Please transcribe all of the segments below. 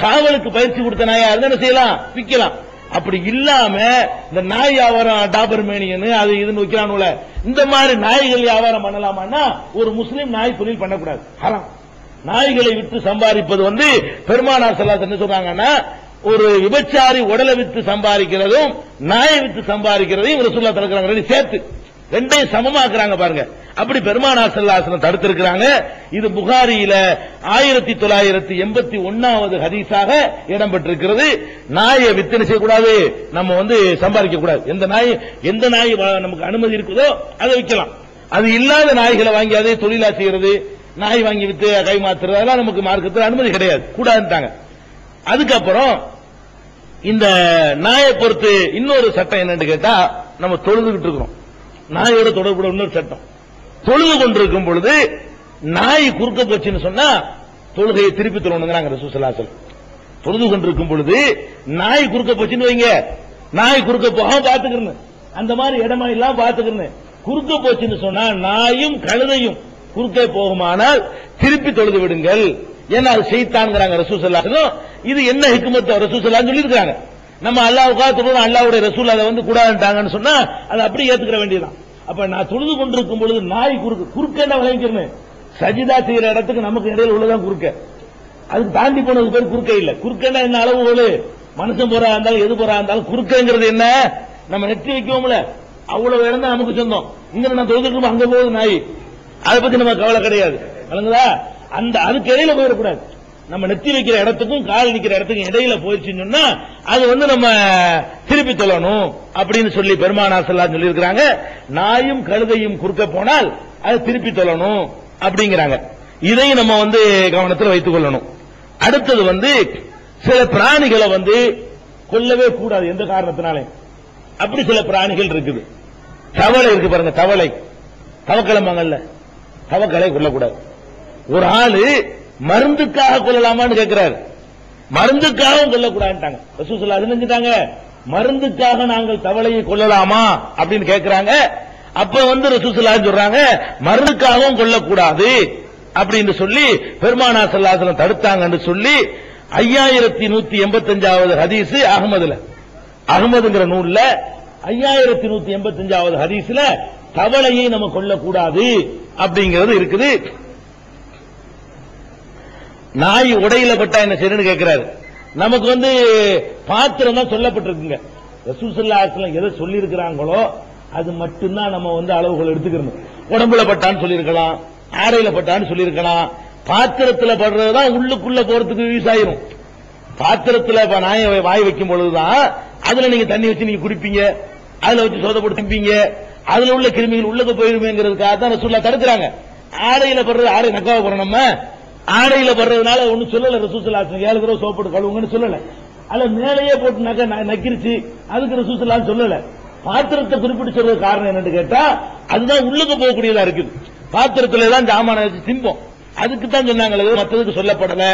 காவலுக்கு பயிற்சி கொடுத்த நாயா இருந்தா என்ன செய்யலாம்? விற்கலாம். அப்படி இல்லாம இந்த நாய் வியாபாரம் டாபர்மேனியன் அது இதுன்னு வைக்கிறானுல இந்த மாதிரி நாய்கள் வியாபாரம் பண்ணலாமான்னா ஒரு முஸ்லீம் நாய் தொழில் பண்ணக்கூடாது. ஹராம். நாய்களை விற்று சம்பாதிப்பது வந்து பெருமானார் செல்லாஸ் என்ன சொல்றாங்கன்னா ஒரு விபச்சாரி உடலை விற்று சம்பாதிக்கிறதும் நாயை விற்று சம்பாதிக்கிறதையும் ரசூல்லா தடுக்கிறாங்க. ரெண்டு சேர்த்து. ரெண்டையும் சமமாக்குறாங்க பாருங்க. அப்படி பெருமானார் செல்லாசனம் தடுத்திருக்கிறாங்க. இது புகாரியில ஆயிரத்தி தொள்ளாயிரத்தி எண்பத்தி ஒன்னாவது ஹதீஸாக இடம்பெற்றிருக்கிறது. நாயை வித்தனை செய்யக்கூடாது? நம்ம வந்து சம்பாதிக்க கூடாது எந்த நாய் எந்த நாய் வ- நமக்கு அனுமதி இருக்குதோ அதை விற்கலாம். அது இல்லாத நாய்களை வாங்கி அதே தொழிலா செய்யறது நாய் வாங்கி வித்து கை மாத்துறது அதெல்லாம் நமக்கு மார்க்கத்தில் அனுமதி கிடையாது. கூடாதுட்டாங்க அதுக்கப்புறம் இந்த நாயை பொறுத்து இன்னொரு சட்டம் என்னன்னு கேட்டா நம்ம தொழுதுகிட்டு இருக்கிறோம். நாயோட தொடர்புடைய இன்னொரு சட்டம். தொழுது கொண்டிருக்கும் பொழுது நாய் குறுக்க போச்சுன்னு சொன்னா தொழுகையை திருப்பி தொழணுங்கிறாங்க ரசூசலாசல் தொழுது கொண்டிருக்கும் பொழுது நாய் குறுக்க போச்சுன்னு வைங்க. நாய் குறுக்க போகாம பாத்துக்கிறேன் அந்த மாதிரி இடமா எல்லாம் பாத்துக்கிறேன் குறுக்க போச்சுன்னு சொன்னா நாயும் கழுதையும் குறுக்கே போகுமானால் திருப்பி தொழுது விடுங்கள். ஏன்னா அது செய்தான்ங்கிறாங்க ரசூசல்லாசலும் இது என்ன ஹிக்குமத் ரசூசல்லான்னு சொல்லியிருக்காங்க நம்ம அல்லாவுக்காக தொழுது அல்லாவுடைய ரசூல் அதை வந்து கூடாதுட்டாங்கன்னு சொன்னா அதை அப்படியே ஏத்துக்கிற வேண்டியதுதான். அப்ப நான் தொழுது கொண்டிருக்கும் பொழுது நாய் குறுக்கு குறுக்கேண்டா விளைவிக்கிறேன் சஜிதா செய்யற இடத்துக்கு நமக்கு இடையில உள்ளதான் குறுக்க. அதுக்கு தாண்டி போனது பேர் குறுக்க இல்ல. குறுக்கேண்டா என்ன அளவுகோல் மனுஷன் போறா இருந்தாலும் எது போறா இருந்தாலும் குறுக்கங்கிறது என்ன? நம்ம நெற்றி வைக்கோம்ல அவ்வளவு இடம் தான் நமக்கு சொந்தம். இங்க நான் தொழுதுட்டு அங்க போகுது நாய். அதை பத்தி நம்ம கவலை கிடையாது. விளங்குதா? அந்த அதுக்கு இடையில போயிடக்கூடாது. நம்ம நெத்தி வைக்கிற இடத்துக்கும் கால் நிக்கிற இடத்துக்கும் இடையில போயிடுச்சுன்னு சொன்னா அது வந்து நம்ம திருப்பி தொழணும் அப்படின்னு சொல்லி பெருமானாசல்லா சொல்லியிருக்கிறாங்க. நாயும் கழுதையும் குறுக்க போனால் அது திருப்பி தொழணும் அப்படிங்கிறாங்க. இதையும் நம்ம வந்து கவனத்தில் வைத்துக் கொள்ளணும். அடுத்தது வந்து சில பிராணிகளை வந்து கொல்லவே கூடாது எந்த காரணத்தினாலே. அப்படி சில பிராணிகள் இருக்குது. தவளை இருக்கு பாருங்க தவளை. தவக்கிழமாங்கல்ல தவக்களை கொள்ளக்கூடாது ஒரு ஆளு மருந்துக்காக கொல்லலாமான்னு கேட்கிறாரு மருந்துக்காகவும் கொல்லக்கூடாதுட்டாங்க ரசூசல்லா செஞ்சுட்டாங்க. மருந்துக்காக நாங்கள் தவளையை கொல்லலாமா அப்படின்னு கேட்கிறாங்க அப்ப வந்து ரசூசல்லா சொல்றாங்க மருந்துக்காகவும் கொல்லக்கூடாது அப்படின்னு சொல்லி பெருமானா சல்லாசலம் தடுத்தாங்கன்னு சொல்லி ஐயாயிரத்தி நூத்தி எண்பத்தஞ்சாவது ஹதீஸ் அகமதுல அகமதுங்கிற நூல்ல ஐயாயிரத்தி நூத்தி எண்பத்தஞ்சாவது ஹதீஸ்ல தவளையை நம்ம கொல்லக்கூடாது அப்படிங்கிறது இருக்குது. நாய் உடையில பட்டா என்ன செய்யணும்னு கேட்கிறாரு நமக்கு வந்து பாத்திரம் தான் சொல்லப்பட்டிருக்குங்க. ரசூசல்லாஸ்லாம் எதை சொல்லியிருக்கிறாங்களோ அது மட்டும்தான் நம்ம வந்து அளவுகள் எடுத்துக்கணும் உடம்புல பட்டான்னு சொல்லியிருக்கலாம் ஆடையில பட்டான்னு சொல்லியிருக்கலாம் பாத்திரத்துல படுறதுதான் உள்ளுக்குள்ள போறதுக்கு யூஸ் ஆயிரும். பாத்திரத்துல நாய நாயை வாய் வைக்கும் பொழுதுதான் அதுல நீங்க தண்ணி வச்சு நீங்க குடிப்பீங்க அதுல வச்சு சோத போட்டு திம்பீங்க அதுல உள்ள கிருமிகள் உள்ளது போயிருமேங்கிறதுக்காக தான் ரசூல்லா தடுக்கிறாங்க. ஆடையில படுறது ஆடை நக்காவ போறோம் நம்ம ஆடையில வர்றதுனால ஒண்ணும் சொல்லல ரசூசலாசன் ஏழு தடவை சோப் போட்டு கழுவுங்கன்னு சொல்லல. அல்ல மேலேயே போட்டு நக்க நக்கிருச்சு. அதுக்கு ரசூசலான்னு சொல்லல. பாத்திரத்தை குறிப்பிட்டு சொல்றது காரணம் என்னன்னு கேட்டா அதுதான் உள்ளுக்கு போகக்கூடியதா இருக்குது. பாத்திரத்துல தான் ஜாமான வச்சு திம்போம் அதுக்கு தான் சொன்னாங்களே மற்றதுக்கு சொல்லப்படல.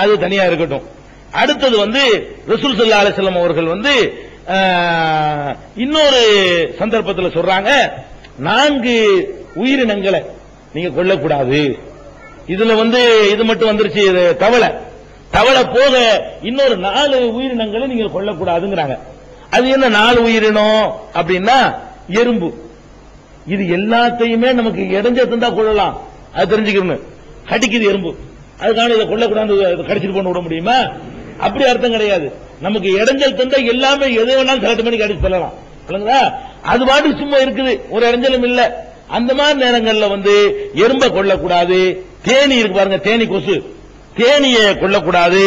அது தனியா இருக்கட்டும். அடுத்தது வந்து ரசூல் சல்லா அலிஸ்லாம் அவர்கள் வந்து இன்னொரு சந்தர்ப்பத்தில் சொல்றாங்க நான்கு உயிரினங்களை நீங்க கொல்லக்கூடாது. இதுல வந்து இது மட்டும் வந்துருச்சு இது தவளை. தவளை போக இன்னொரு நாலு உயிரினங்களை நீங்க கொல்லக்கூடாதுங்கிறாங்க. அது என்ன நாலு உயிரினம் அப்படின்னா எறும்பு. இது எல்லாத்தையுமே நமக்கு இடைஞ்ச தந்தா கொள்ளலாம் அது தெரிஞ்சுக்கணும் கடிக்குது எறும்பு. அதுக்கான இதை கொள்ளக்கூடாது கடிச்சிட்டு கொண்டு விட முடியுமா? அப்படி அர்த்தம் கிடையாது. நமக்கு இடைஞ்சல் தந்தா எல்லாமே எது வேணாலும் கரெக்ட் பண்ணி கடிச்சு சொல்லலாம் இல்லைங்களா அது பாட்டு சும்மா இருக்குது. ஒரு இடைஞ்சலும் இல்ல. அந்த மாதிரி நேரங்களில் வந்து எறும்பை கொல்லக்கூடாது. தேனி இருக்கு பாருங்க தேனி கொசு. தேனியை கொல்லக்கூடாது.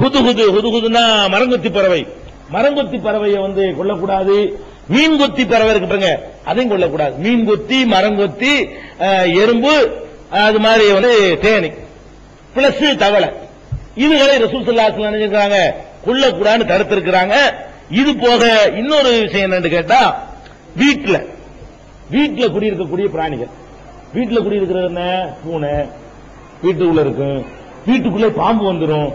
ஹுது ஹுது ஹுது ஹுதுனா மரங்கொத்தி பறவை. மரங்கொத்தி பறவையை வந்து கொல்லக்கூடாது. மீன் கொத்தி பறவை இருக்கு பாருங்க அதையும் கொல்லக்கூடாது. மீன் கொத்தி மரங்கொத்தி எறும்பு அது மாதிரி வந்து தேனி. பிளஸ் தவளை. இதுகளை ரசூல் சல்லாஹ் நினைச்சிருக்காங்க கொல்லக்கூடாதுன்னு தடுத்திருக்கிறாங்க. இது போக இன்னொரு விஷயம் என்னன்னு கேட்டா வீட்டில். வீட்டில் குடியிருக்கக்கூடிய பிராணிகள். வீட்டில் குடியிருக்கிற என்ன? பூனை. வீட்டுக்குள்ள இருக்கும். வீட்டுக்குள்ளே பாம்பு வந்துடும்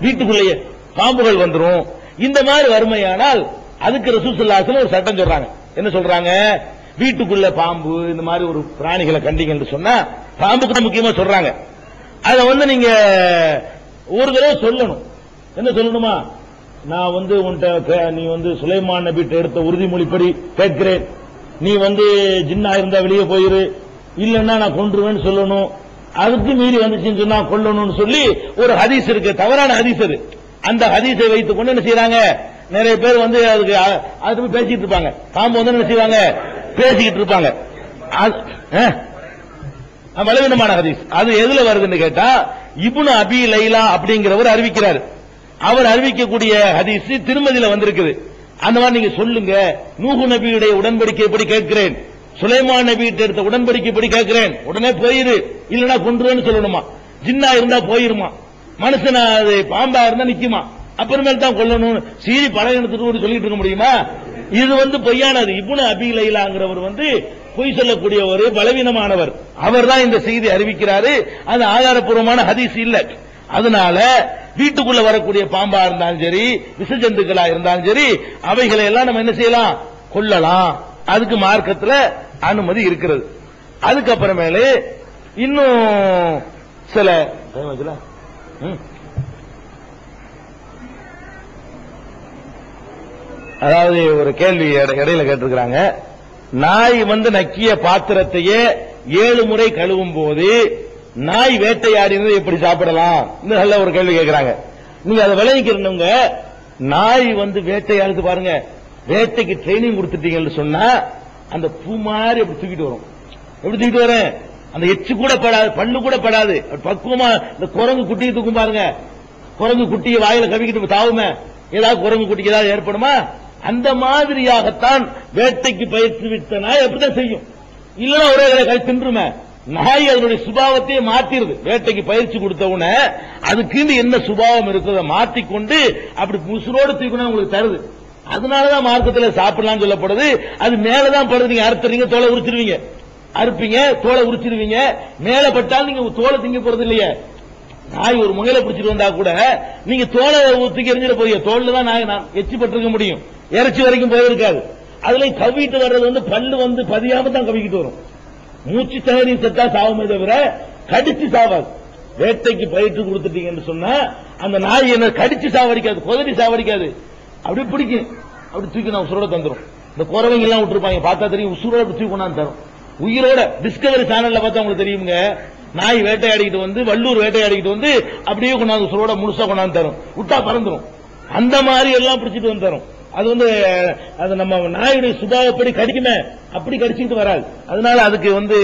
வீட்டுக்குள்ளேயே பாம்புகள் வந்துடும் இந்த மாதிரி வறுமையானால் அதுக்கு ரசூசல்லாசன் ஒரு சட்டம் சொல்றாங்க. என்ன சொல்றாங்க? வீட்டுக்குள்ள பாம்பு இந்த மாதிரி ஒரு பிராணிகளை கண்டீங்கன்னு சொன்னா பாம்புக்கு தான் முக்கியமா சொல்றாங்க. அதை வந்து நீங்க ஒரு தடவை சொல்லணும். என்ன சொல்லணுமா? நான் வந்து உன்கிட்ட நீ வந்து சுலைமான் நபிட்ட எடுத்த உறுதிமொழிப்படி கேட்கிறேன். நீ வந்து ஜின்னா இருந்தா வெளியே போயிரு. இல்லைன்னா நான் கொன்றுவேன்னு சொல்லணும். அதுக்கு மீறி வந்துச்சுன்னு சொன்னா கொல்லணும்னு சொல்லி ஒரு ஹதீஸ் இருக்கு. தவறான ஹதீஸ் அது. அந்த ஹதீஸை வைத்துக் கொண்டு என்ன செய்யறாங்க நிறைய பேர் வந்து அதுக்கு அ- அது போய் பேசிட்டு இருப்பாங்க. பாம்பு வந்து என்ன செய்வாங்க? பேசிக்கிட்டு இருப்பாங்க. அது- அது பலவீனமான ஹதீஸ். அது எதுல வருதுன்னு கேட்டா இபுனு அபி லைலா அப்படிங்கிறவர் அறிவிக்கிறார். அவர் அறிவிக்கக்கூடிய ஹதீஸ் திருமதியில வந்திருக்குது. அந்த மாதிரி நீங்க சொல்லுங்க. நூகு நபியுடைய உடன்படிக்கை எப்படி கேட்கிறேன்? சுலைமான் நபி எடுத்த உடன்படிக்கை எப்படி கேட்கிறேன். உடனே போயிரு. இல்லைன்னா கொன்றுவேன்னு சொல்லணுமா? ஜின்னா இருந்தா போயிருமா? மனுஷனா அது பாம்பா இருந்தா நிக்குமா? அப்புறமேல் தான் கொல்லணும் சீரி பழகினத்துக்கு சொல்லிட்டு இருக்க முடியுமா? இது வந்து பொய்யானது. இப்புன அபி லைலாங்கிறவர் வந்து பொய் சொல்லக்கூடிய ஒரு பலவீனமானவர். அவர் தான் இந்த செய்தி அறிவிக்கிறாரு. அது ஆதாரப்பூர்வமான ஹதீஸ் இல்ல. அதனால வீட்டுக்குள்ள வரக்கூடிய பாம்பா இருந்தாலும் சரி விசஜந்துக்களா இருந்தாலும் சரி அவைகளை எல்லாம் நம்ம என்ன செய்யலாம்? கொல்லலாம். அதுக்கு மார்க்கத்தில் அனுமதி இருக்கிறது. அதுக்கப்புறமேலு இன்னும் சில ம். அதாவது ஒரு கேள்வி இடையில கேட்டிருக்கிறாங்க. நாய் வந்து நக்கிய பாத்திரத்தையே ஏழு முறை கழுவும் போது நாய் வேட்டையாடினது எப்படி சாப்பிடலாம்? நல்ல ஒரு கேள்வி கேட்கிறாங்க. நீங்க அதை விளைவிக்கிறவங்க நாய் வந்து வேட்டையாடுது பாருங்க. வேட்டைக்கு ட்ரைனிங் கொடுத்துட்டீங்கன்னு சொன்னா அந்த பூ மாதிரி அப்படி தூக்கிட்டு வரும். எப்படி தூக்கிட்டு வரேன்? அந்த எச்சு கூட படாது பல்லு கூட படாது. பக்குவமா இந்த குரங்கு குட்டியை தூக்கும் பாருங்க. குரங்கு குட்டியை வாயில கவிக்கிட்டு தாவுமே. ஏதாவது குரங்கு குட்டிக்கு ஏதாவது ஏற்படுமா? அந்த மாதிரியாகத்தான் வேட்டைக்கு பயிற்சி விட்ட நாய் அப்படிதான் செய்யும். இல்லைன்னா ஒரே கை கை தின்றுமே. நாய் அதனுடைய சுபாவத்தையே மாத்திருது. வேட்டைக்கு பயிற்சி கொடுத்த உடனே அதுக்குன்னு என்ன சுபாவம் இருக்கிறத மாத்திக்கொண்டு அப்படி முசுரோடு தூக்கினா உங்களுக்கு தருது. அதனாலதான் மார்க்கத்துல சாப்பிடலாம் சொல்லப்படுது. அது மேலதான் படுது. நீங்க அறுத்துறீங்க தோலை உரிச்சிருவீங்க. அறுப்பீங்க தோலை உரிச்சிருவீங்க. மேல பட்டால் நீங்க தோலை திங்க போறது இல்லையே. நாய் ஒரு முகையில பிடிச்சிட்டு வந்தா கூட நீங்க தோலை தூக்கி எரிஞ்சிட போறீங்க. தோல்ல தான் நாய் நான் எச்சி பட்டிருக்க முடியும். இறைச்சி வரைக்கும் போயிருக்காது. அதுல கவிட்டு வர்றது வந்து பல்லு வந்து பதியாம தான் கவிக்கிட்டு வரும். மூச்சு தகரி செத்தா சாவுமே தவிர கடிச்சு சாவாது. வேட்டைக்கு பயிற்று கொடுத்துட்டீங்கன்னு சொன்னா அந்த நாய் என்ன கடிச்சு சாவடிக்காது கொதறி சாவடிக்காது. அப்படி பிடிக்கும் அப்படி தூக்கி நான் உசுரோட தந்துரும். இந்த குறவைங்க எல்லாம் விட்டுருப்பாங்க. பார்த்தா தெரியும் உசுரோட அப்படி தூக்கி கொண்டாந்து தரும். உயிரோட டிஸ்கவரி சேனல்ல பார்த்தா உங்களுக்கு தெரியுங்க நாய் வேட்டையாடிக்கிட்டு வந்து வள்ளூர் வேட்டையாடிக்கிட்டு வந்து அப்படியே கொண்டாந்து உசுரோட முழுசா கொண்டாந்து தரும். விட்டா பறந்துடும் அந்த மாதிரி எல்லாம் பிடிச்சிட்டு வந்து தரும். அது வந்து அது நம்ம நாயுடைய சுபாவப்படி கடிக்குமே. அப்படி கடிச்சிட்டு வராது. அதனால அதுக்கு வந்து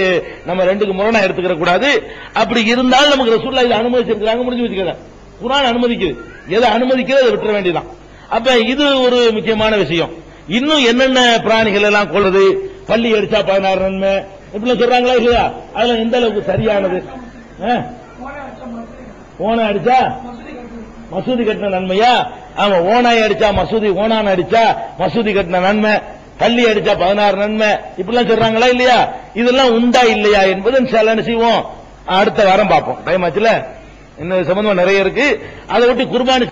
நம்ம ரெண்டுக்கு முரணா எடுத்துக்கிற கூடாது. அப்படி இருந்தாலும் நமக்கு ரசூல்லா இதை அனுமதிச்சிருக்கிறாங்க. முடிஞ்சு வச்சுக்கிறேன் குரான் அனுமதிக்குது. எதை அனுமதிக்கிறது அதை விட்டுற வேண்டியதான் அப்ப இது ஒரு முக்கியமான விஷயம். இன்னும் என்னென்ன பிராணிகள் எல்லாம் கொள்ளுது பள்ளி அடிச்சா பதினாறு நன்மை. இப்படிலாம் சொல்றாங்களா இல்லையா? அதுல எந்த அளவுக்கு சரியானது? ஆ? ஓனை அடிச்சா மசூதி கட்டின நன்மையா? ஆமா ஓனாய் அடிச்சா மசூதி ஓனான் அடிச்சா மசூதி கட்டின நன்மை. பள்ளி அடிச்சா பதினாறு நன்மை. இப்படிலாம் சொல்றாங்களா இல்லையா? இதெல்லாம் உண்டா இல்லையா என்பது சில செய்வோம்? அடுத்த வாரம் பார்ப்போம். டைம் ஆச்சுல? இன்னும் சம்பந்தமா நிறைய இருக்கு. அதை விட்டு குர்பானி